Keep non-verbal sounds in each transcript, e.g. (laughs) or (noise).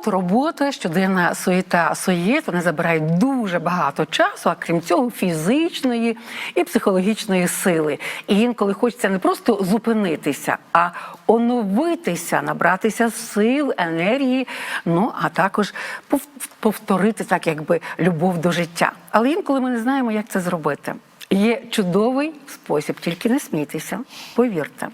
Побут, робота, щоденна суєта суєт вони забирають дуже багато часу, а крім цього, фізичної і психологічної сили. І інколи хочеться не просто зупинитися, а оновитися, набратися сил, енергії, ну а також пов- повторити так, якби любов до життя. Але інколи ми не знаємо, як це зробити. Є чудовий спосіб, тільки не смійтеся, повірте.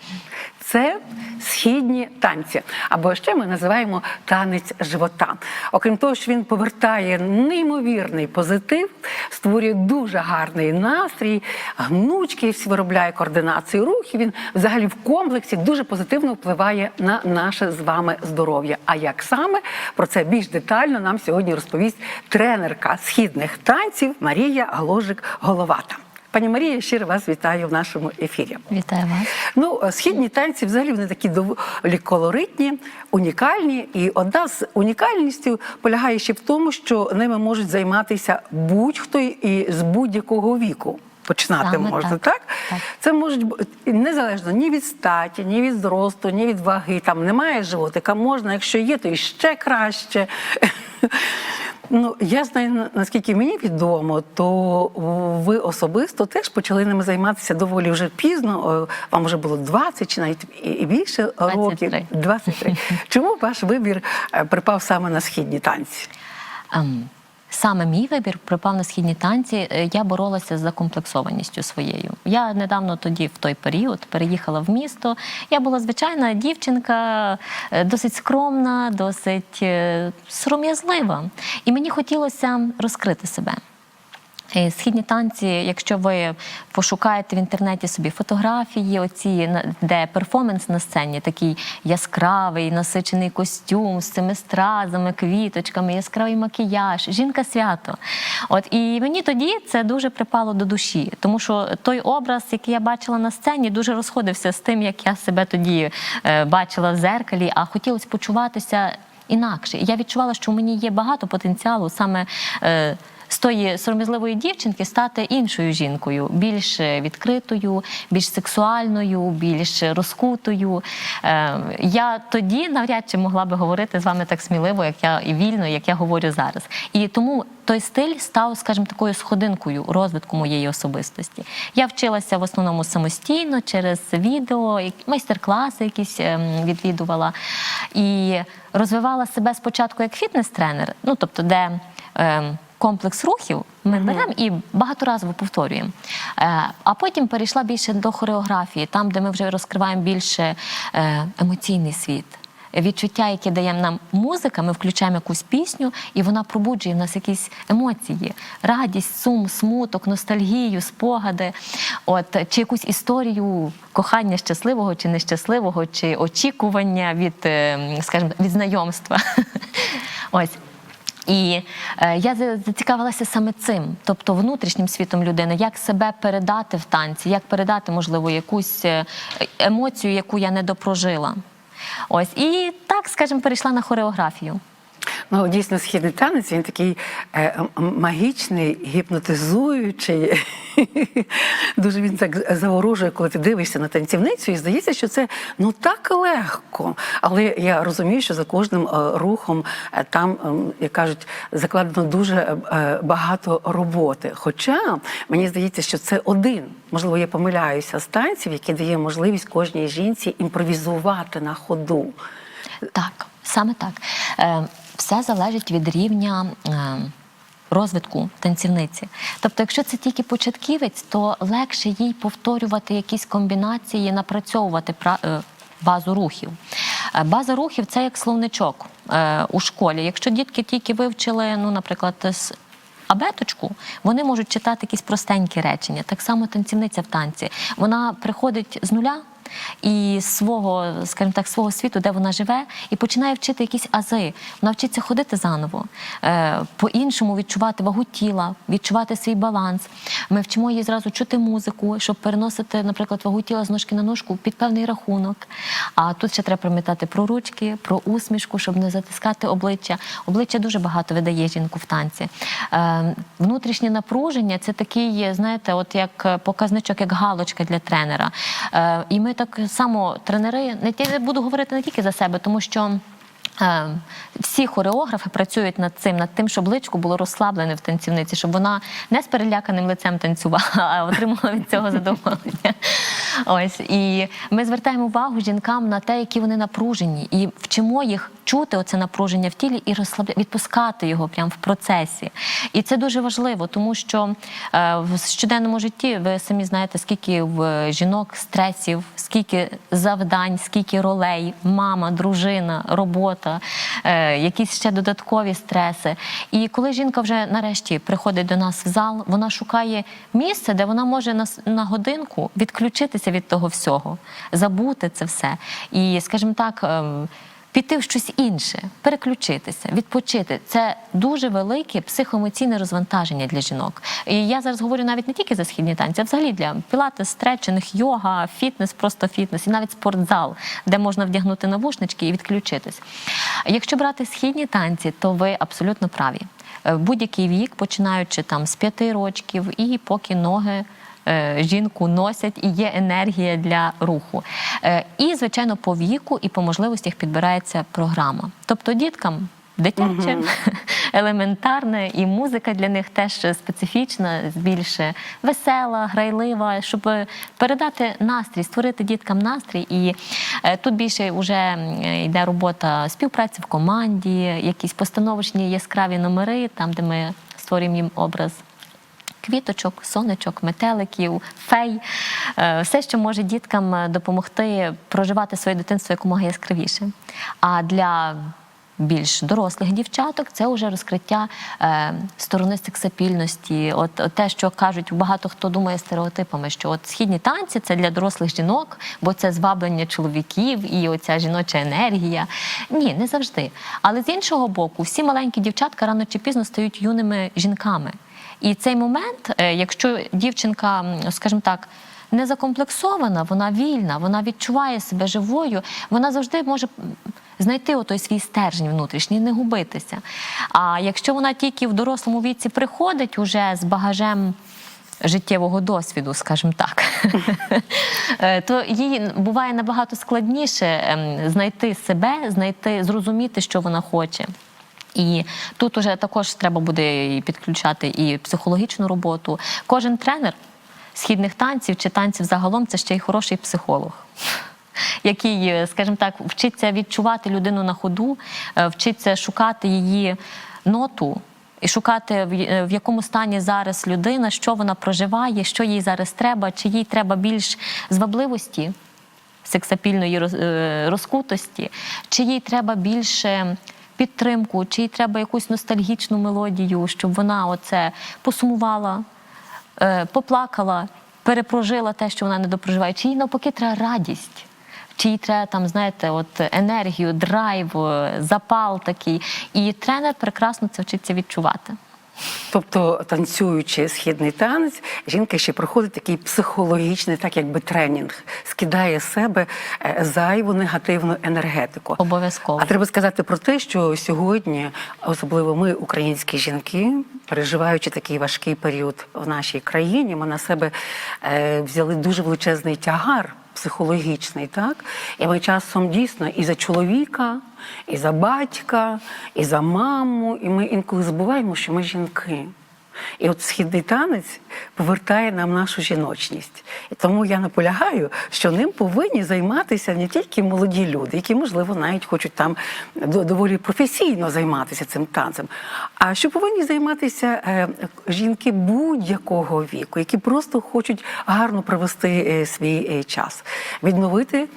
Це східні танці, або ще ми називаємо танець живота. Окрім того, що він повертає неймовірний позитив, створює дуже гарний настрій, гнучкість виробляє координацію рухів. Він взагалі в комплексі дуже позитивно впливає на наше з вами здоров'я. А як саме про це більш детально нам сьогодні розповість тренерка східних танців Марія Гложик Головата. Пані Марія, щиро вас вітаю в нашому ефірі. Вітаю вас. Ну, е, східні танці взагалі вони такі доволі колоритні, унікальні. І одна з унікальністю полягає ще в тому, що ними можуть займатися будь-хто і з будь-якого віку. Починати Саме можна, так. так. Так. Це можуть бу- незалежно ні від статі, ні від зросту, ні від ваги. Там немає животика, можна, якщо є, то і ще краще. (laughs) Ну, я знаю, наскільки мені відомо, то ви особисто теж почали ними займатися доволі вже пізно. Вам вже було 20 чи навіть і- більше 23. років. 23. (laughs) Чому ваш вибір е, припав саме на східні танці? Ем, Саме мій вибір припав на східні танці. Е, Я боролася з закомплексованістю своєю. Я недавно тоді, в той період, переїхала в місто. Я була звичайна дівчинка, е, досить скромна, досить е, сором'язлива. І мені хотілося розкрити себе. Е, Східні танці, якщо ви пошукаєте в інтернеті собі фотографії, оці де перформанс на сцені, такий яскравий, насичений костюм з цими стразами, квіточками, яскравий макіяж, жінка свято. От і мені тоді це дуже припало до душі, тому що той образ, який я бачила на сцені, дуже розходився з тим, як я себе тоді е, бачила в зеркалі, а хотілося почуватися інакше. Я відчувала, що в мені є багато потенціалу саме. Е, з тої сором'язливої дівчинки стати іншою жінкою, більш відкритою, більш сексуальною, більш розкутою. Е, Я тоді навряд чи могла би говорити з вами так сміливо, як я і вільно, як я говорю зараз. І тому той стиль став, скажімо, такою сходинкою розвитку моєї особистості. Я вчилася в основному самостійно через відео, майстер-класи якісь ем, відвідувала і розвивала себе спочатку як фітнес-тренер, ну тобто, де ем, комплекс рухів ми беремо і багаторазово повторюємо. Е, а потім перейшла більше до хореографії, там, де ми вже розкриваємо більше е, емоційний світ. Відчуття, яке дає нам музика, ми включаємо якусь пісню, і вона пробуджує в нас якісь емоції: радість, сум, смуток, ностальгію, спогади, от чи якусь історію кохання щасливого чи нещасливого, чи очікування від, е, скажімо, від знайомства. (laughs) Ось. І е, я зацікавилася саме цим, тобто внутрішнім світом людини, як себе передати в танці, як передати, можливо, якусь е, емоцію, яку я не допрожила. Ось і так, скажімо, перейшла на хореографію. Ну, дійсно, східний танець він такий е, магічний, гіпнотизуючий. (laughs) Дуже він так заворожує, коли ти дивишся на танцівницю, і здається, що це ну так легко. Але я розумію, що за кожним е, рухом е, там, як кажуть, закладено дуже багато роботи. Хоча мені здається, що це один, можливо, я помиляюся з танців, який дає можливість кожній жінці імпровізувати на ходу. Так, саме так. Все залежить від рівня. Е, Розвитку танцівниці. Тобто, якщо це тільки початківець, то легше їй повторювати якісь комбінації, напрацьовувати е, базу рухів. Е, База рухів це як словничок у школі. Якщо дітки тільки вивчили, ну, наприклад, абеточку, вони можуть читати якісь простенькі речення. Так само танцівниця в танці. Вона приходить з нуля. І свого, скажімо так, свого світу, де вона живе, і починає вчити якісь ази. Вона вчиться ходити заново, е, по-іншому відчувати вагу тіла, відчувати свій баланс. Ми вчимо її зразу чути музику, щоб переносити, наприклад, вагу тіла з ножки на ножку під певний рахунок. А тут ще треба пам'ятати про ручки, про усмішку, щоб не затискати обличчя. Обличчя дуже багато видає жінку в танці. Е, внутрішнє напруження це такий, знаєте, от як показничок, як галочка для тренера. Е, і ми так само тренери, не ті- буду говорити не тільки за себе, тому що. Е, Всі хореографи працюють над цим, над тим, щоб личко було розслаблене в танцівниці, щоб вона не з переляканим лицем танцювала, а отримала від цього задоволення. Ось і ми звертаємо увагу жінкам на те, які вони напружені, і вчимо їх чути оце напруження в тілі і розслабля... відпускати його прямо в процесі. І це дуже важливо, тому що е, в щоденному житті ви самі знаєте, скільки в жінок стресів, скільки завдань, скільки ролей, мама, дружина, робота, е, якісь ще додаткові стреси. І коли жінка вже нарешті приходить до нас в зал, вона шукає місце, де вона може на годинку відключитися від того всього, забути це все. І, скажімо так. ем, Піти в щось інше, переключитися, відпочити це дуже велике психоемоційне розвантаження для жінок. І я зараз говорю навіть не тільки за східні танці, а взагалі для пілатес, стретчинг, йога, фітнес, просто фітнес, і навіть спортзал, де можна вдягнути навушнички і відключитись. Якщо брати східні танці, то ви абсолютно праві. Е, Будь-який вік, починаючи там з п'яти рочків, і поки ноги жінку носять і є енергія для руху. Е, І, звичайно, по віку і по можливостях підбирається програма. Тобто діткам. Дитяче, (laughs) елементарне, і музика для них теж специфічна, більше весела, грайлива, щоб передати настрій, створити діткам настрій. І е, тут більше вже йде робота співпраці в команді, якісь постановочні яскраві номери, там де ми створюємо їм образ квіточок, сонечок, метеликів, фей, е, все, що може діткам е, допомогти проживати своє дитинство якомога яскравіше. А для більш дорослих дівчаток це вже розкриття е, сторони сексапільності. От, от те, що кажуть, багато хто думає стереотипами, що от східні танці це для дорослих жінок, бо це зваблення чоловіків і оця жіноча енергія. Ні, не завжди. Але з іншого боку, всі маленькі дівчатка рано чи пізно стають юними жінками. І цей момент, е, якщо дівчинка, скажімо так, не закомплексована, вона вільна, вона відчуває себе живою, вона завжди може знайти отой свій стержень внутрішній, не губитися. А якщо вона тільки в дорослому віці приходить уже з багажем. Життєвого досвіду, скажімо так, (laughs) е, то їй буває набагато складніше ем, знайти себе, знайти, зрозуміти, що вона хоче. І тут уже також треба буде підключати і психологічну роботу. Кожен тренер східних танців чи танців загалом це ще й хороший психолог. Який, скажімо так, вчиться відчувати людину на ходу, е, вчиться шукати її ноту і шукати, в е, якому стані зараз людина, що вона проживає, що їй зараз треба, чи їй треба більш звабливості, сексапільної е, розкутості, чи їй треба більше підтримку, чи їй треба якусь ностальгічну мелодію, щоб вона оце посумувала, е, поплакала, перепрожила те, що вона не допроживає, чи їй навпаки треба радість. Чи їй треба там, знаєте, от енергію, драйв, е, запал такий. І тренер прекрасно це вчиться відчувати. Тобто, танцюючи східний танець, жінка ще проходить такий психологічний, так якби тренінг, скидає з себе е, зайву негативну енергетику. Обов'язково. А треба сказати про те, що сьогодні, особливо ми, українські жінки, переживаючи такий важкий період в нашій країні, ми на себе е, взяли дуже величезний тягар. Психологічний, так? І ми часом дійсно і за чоловіка, і за батька, і за маму, і ми інколи забуваємо, що ми жінки. І от східний танець повертає нам нашу жіночність. І тому я наполягаю, що ним повинні займатися не тільки молоді люди, які, можливо, навіть хочуть там доволі професійно займатися цим танцем, а що повинні займатися е, жінки будь-якого віку, які просто хочуть гарно провести е, свій е, час, відновити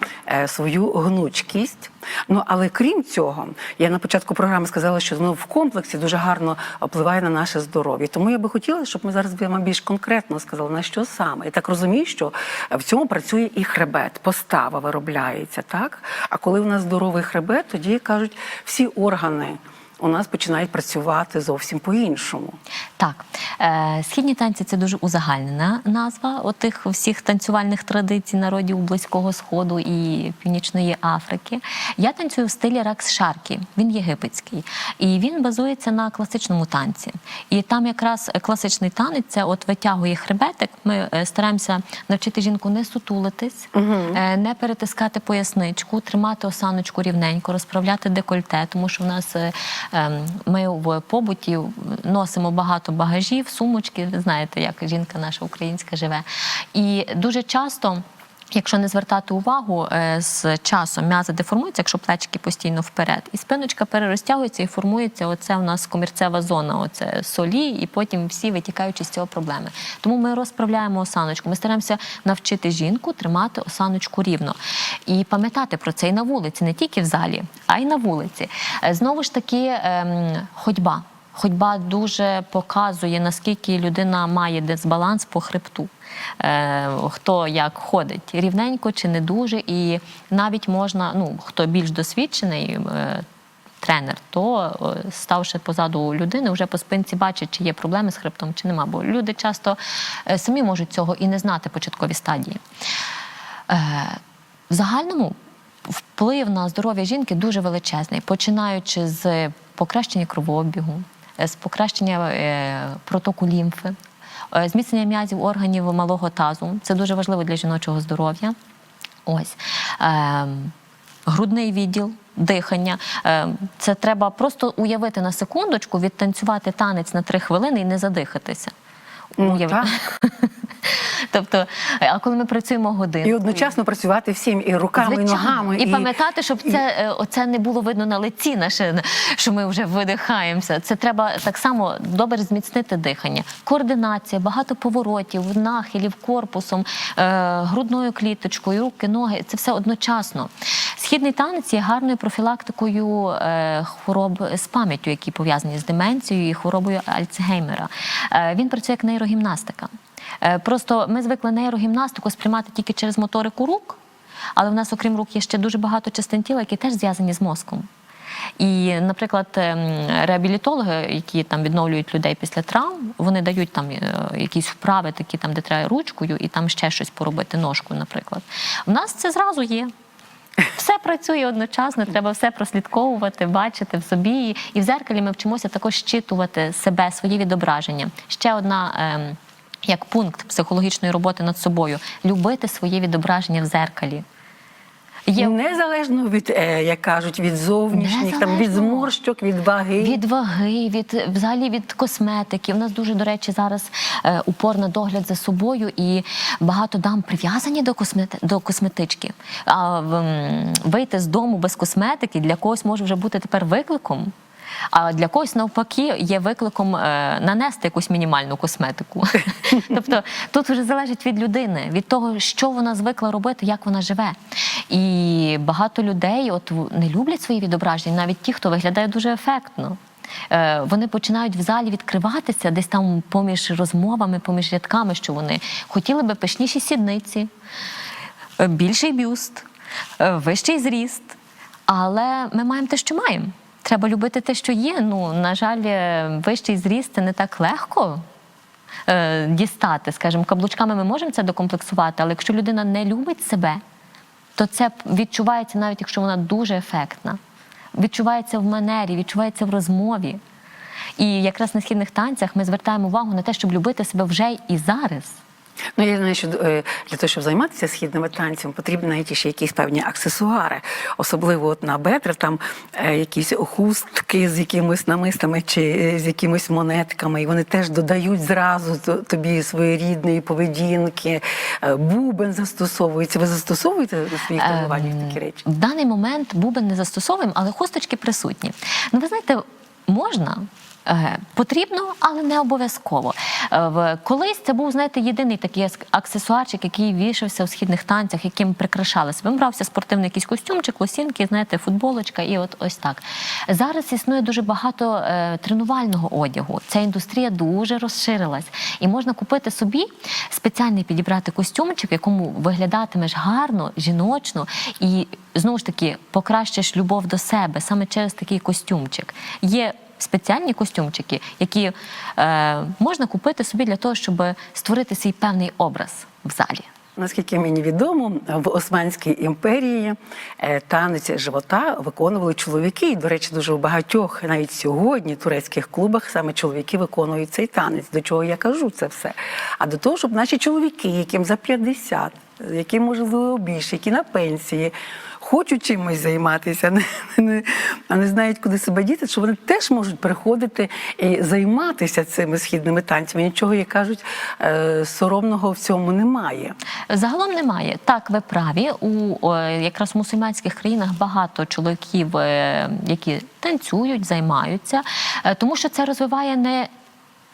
свою гнучкість Ну але крім цього, я на початку програми сказала, що знову в комплексі дуже гарно впливає на наше здоров'я. Тому я би хотіла, щоб ми зараз вам більш конкретно сказали, на що саме. Я так розумію, що в цьому працює і хребет, постава виробляється, так? А коли у нас здоровий хребет, тоді кажуть, всі органи у нас починають працювати зовсім по-іншому. Так, е, східні танці це дуже узагальнена назва отих всіх танцювальних традицій народів Близького Сходу і Північної Африки. Я танцюю в стилі Ракс Шаркі, він єгипетський, і він базується на класичному танці. І там якраз класичний танець це от витягує хребетик. Ми е, стараємося навчити жінку не сутулитись, е, не перетискати поясничку, тримати осаночку рівненько, розправляти декольте, тому що в нас ми в побуті носимо багато багажів, сумочки. Знаєте, як жінка наша українська живе. І дуже часто. Якщо не звертати увагу, е, з часом м'язи деформуються, якщо плечики постійно вперед, і спиночка перерозтягується і формується оце у нас комірцева зона, оце солі, і потім всі витікаючи з цього проблеми. Тому ми розправляємо осаночку. Ми стараємося навчити жінку тримати осаночку рівно і пам'ятати про це і на вулиці, не тільки в залі, а й на вулиці. Е, Знову ж таки, ем, ходьба. Ходьба дуже показує, наскільки людина має дисбаланс по хребту. Е, хто як ходить, рівненько чи не дуже. І навіть можна, ну хто більш досвідчений. е, Тренер, то ставши позаду людини, вже по спинці бачить, чи є проблеми з хребтом, чи нема. Бо люди часто е, самі можуть цього і не знати початкові стадії. В загальному вплив на здоров'я жінки дуже величезний, починаючи з покращення кровообігу, з покращення е, протоку лімфи, е, зміцнення м'язів органів малого тазу. Це дуже важливо для жіночого здоров'я. Ось. Ем, грудний відділ, дихання. Ем, Це треба просто уявити на секундочку, відтанцювати танець на три хвилини і не задихатися. Ну, Уяв... так. (laughs) Тобто, а коли ми працюємо годину. І одночасно працювати всім і руками, і ногами. І, пам'ятати, щоб це е, оце не було видно на лиці наше, що ми вже видихаємося. Це треба так само добре зміцнити дихання. Координація, багато поворотів, нахилів корпусом, е, грудною кліточкою, руки, ноги. Це все одночасно. Східний танець є гарною профілактикою е, хвороб з пам'яттю, які пов'язані з деменцією і хворобою Альцгеймера. Е, він працює як нейрогімнастика. Е, Просто ми звикли нейрогімнастику сприймати тільки через моторику рук, але в нас, окрім рук, є ще дуже багато частин тіла, які теж зв'язані з мозком. І, наприклад, ем, реабілітологи, які там відновлюють людей після травм, вони дають там е, якісь вправи, такі там, де треба ручкою, і там ще щось поробити ножкою, наприклад. У нас це зразу є. Все працює одночасно, треба все прослідковувати, бачити в собі. І в зеркалі ми вчимося також щитувати себе, свої відображення. Ще одна. ем, як пункт психологічної роботи над собою любити своє відображення в зеркалі. Є Незалежно від, е, як кажуть, від зовнішніх, там, від зморщок, від ваги. від ваги, від взагалі від косметики. У нас дуже, до речі, зараз е, упор на догляд за собою, і багато дам прив'язані до космети, до косметички. А в, вийти з дому без косметики для когось може вже бути тепер викликом. А для когось навпаки є викликом е, нанести якусь мінімальну косметику. (laughs) тобто тут вже залежить від людини, від того, що вона звикла робити, як вона живе. І багато людей от не люблять свої відображення, навіть ті, хто виглядає дуже ефектно. Е, Вони починають в залі відкриватися десь там поміж розмовами, поміж рядками, що вони хотіли би пишніші сідниці, е, більший бюст, вищий зріст. Але ми маємо те, що маємо. Треба любити те, що є. Ну, на жаль, е, вищий зріст це не так легко е, дістати. Скажімо, каблучками ми можемо це докомплексувати, але якщо людина не любить себе, то це відчувається навіть якщо вона дуже ефектна. Відчувається в манері, відчувається в розмові. І якраз на східних танцях ми звертаємо увагу на те, щоб любити себе вже і зараз. Ну, я знаю, що е, для того, щоб займатися східними танцями, потрібні навіть ще якісь певні аксесуари. Особливо от на бедра, там е, якісь хустки з якимись намистами чи е, з якимись монетками. І вони теж додають зразу то- тобі своєрідної поведінки. Бубен застосовується. Ви застосовуєте на своїх тренуваннях Ем, такі речі? В даний момент бубен не застосовуємо, але хусточки присутні. Ну, ви знаєте, можна. Е, Потрібно, але не обов'язково. Е, Колись це був, знаєте, єдиний такий аксесуарчик, який вішався у східних танцях, яким прикрашали себе. Брався спортивний якийсь костюмчик, лосінки, знаєте, футболочка, і от ось так. Зараз існує дуже багато е, тренувального одягу. Ця індустрія дуже розширилась, і можна купити собі спеціальний підібрати костюмчик, якому виглядатимеш гарно, жіночно, і знову ж таки покращиш любов до себе саме через такий костюмчик. Є спеціальні костюмчики, які е, можна купити собі для того, щоб створити свій певний образ в залі. Наскільки мені відомо, в Османській імперії е, танець живота виконували чоловіки. І, до речі, дуже у багатьох навіть сьогодні турецьких клубах саме чоловіки виконують цей танець. До чого я кажу це все? А до того, щоб наші чоловіки, яким за 50, які можливо більше, які на пенсії. Хочуть чимось займатися, не, не, а не знають, куди себе діти, що вони теж можуть приходити і займатися цими східними танцями. Нічого, як кажуть, е, соромного в цьому немає. Загалом немає. Так, ви праві. У якраз мусульманських країнах багато чоловіків, е, які танцюють, займаються, е, тому що це розвиває не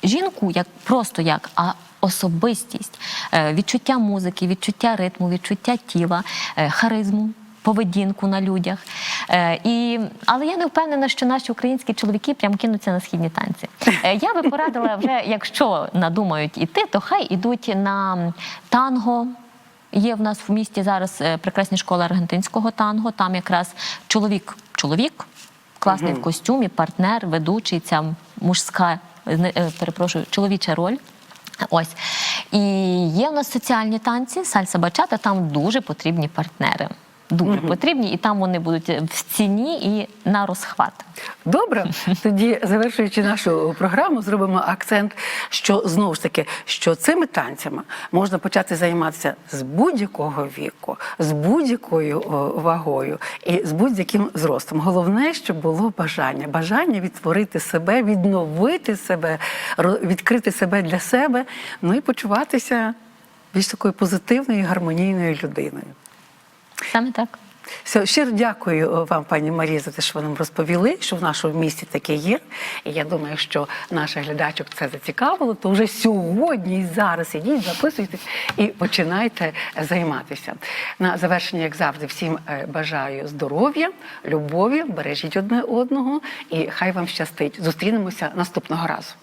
жінку як просто як, а особистість, е, відчуття музики, відчуття ритму, відчуття тіла, е, харизму. Поведінку на людях. Е, і, але я не впевнена, що наші українські чоловіки прям кинуться на східні танці. Е, я би порадила вже, якщо надумають іти, то хай ідуть на танго. Є в нас в місті зараз е, прекрасні школи аргентинського танго. Там якраз чоловік, чоловік, класний в костюмі, партнер, ведучий, ця мужська, перепрошую, чоловіча роль. Ось. І є в нас соціальні танці, сальса бачата, там дуже потрібні партнери. Дуже потрібні, і там вони будуть в ціні і на розхват. Добре, тоді завершуючи нашу програму, зробимо акцент, що знову ж таки, що цими танцями можна почати займатися з будь-якого віку, з будь-якою вагою і з будь-яким зростом. Головне, щоб було бажання, бажання відтворити себе, відновити себе, відкрити себе для себе, ну і почуватися більш такою позитивною, і гармонійною людиною. Саме так. Все, щиро дякую е, вам, пані Марії, за те, що ви нам розповіли, що в нашому місті таке є. І я думаю, що наших глядачок це зацікавило. То вже сьогодні і зараз ідіть, записуйтесь і починайте займатися. На завершення, як завжди, всім е, бажаю здоров'я, любові, бережіть одне одного і хай вам щастить. Зустрінемося наступного разу.